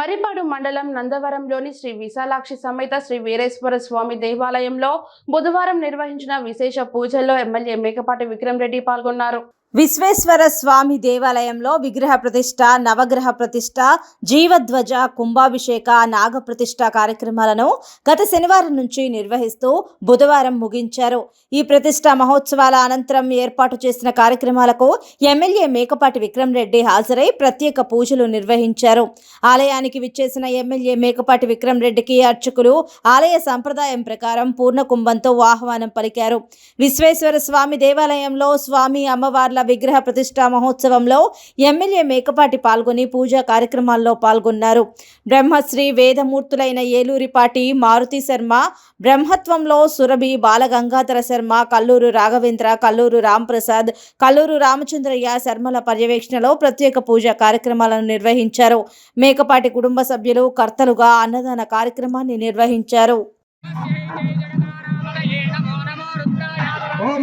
మరిపాడు మండలం నందవరంలోని శ్రీ విశాలాక్షి సమేత శ్రీ వీరేశ్వర స్వామి దేవాలయంలో బుధవారం నిర్వహించిన విశేష పూజల్లో ఎమ్మెల్యే మేకపాటి విక్రమ్ రెడ్డి పాల్గొన్నారు. విశ్వేశ్వర స్వామి దేవాలయంలో విగ్రహ ప్రతిష్ట నవగ్రహ ప్రతిష్ట జీవధ్వజ కుంభాభిషేక నాగప్రతిష్ట కార్యక్రమాలను గత శనివారం నుంచి నిర్వహిస్తూ బుధవారం ముగించారు. ఈ ప్రతిష్ట మహోత్సవాల అనంతరం ఏర్పాటు చేసిన కార్యక్రమాలకు ఎమ్మెల్యే మేకపాటి విక్రమ్ రెడ్డి హాజరై ప్రత్యేక పూజలు నిర్వహించారు. ఆలయానికి విచ్చేసిన ఎమ్మెల్యే మేకపాటి విక్రమ్ రెడ్డికి అర్చకులు ఆలయ సంప్రదాయం ప్రకారం పూర్ణ కుంభంతో ఆహ్వానం పలికారు. విశ్వేశ్వర స్వామి దేవాలయంలో స్వామి అమ్మవార్ల విగ్రహ ప్రతిష్ఠా మహోత్సవంలో ఎమ్మెల్యే మేకపాటి పాల్గొని పూజా కార్యక్రమాల్లో పాల్గొన్నారు. బ్రహ్మశ్రీ వేదమూర్తులైన ఏలూరిపాటి మారుతి శర్మ బ్రహ్మత్వంలో సురభి బాలగంగాధర శర్మ కల్లూరు రాఘవేంద్ర కల్లూరు రాంప్రసాద్ కల్లూరు రామచంద్రయ్య శర్మల పర్యవేక్షణలో ప్రత్యేక పూజా కార్యక్రమాలను నిర్వహించారు. మేకపాటి కుటుంబ సభ్యులు కర్తలుగా అన్నదాన కార్యక్రమాన్ని నిర్వహించారు. ఓం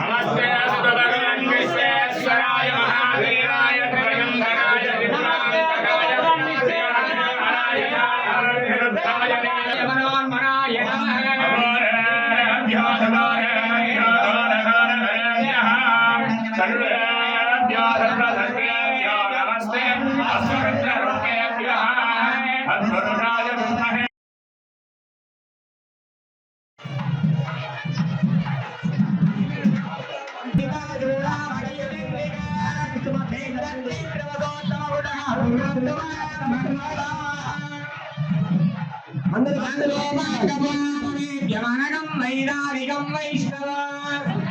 నమస్తే విశ్వేశ్వరాయ नमस्ते तत्पुरुषाय विद्महे मंदिर मंदिर लोमा कबा विद्यमानम वैरागिकम वैष्णवा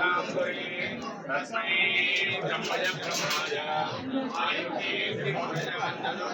శాంతురి తస్మై బ్రహ్మజ బ్రహ్మాయ ఆయుధి శ్రీ మోదయ వందనం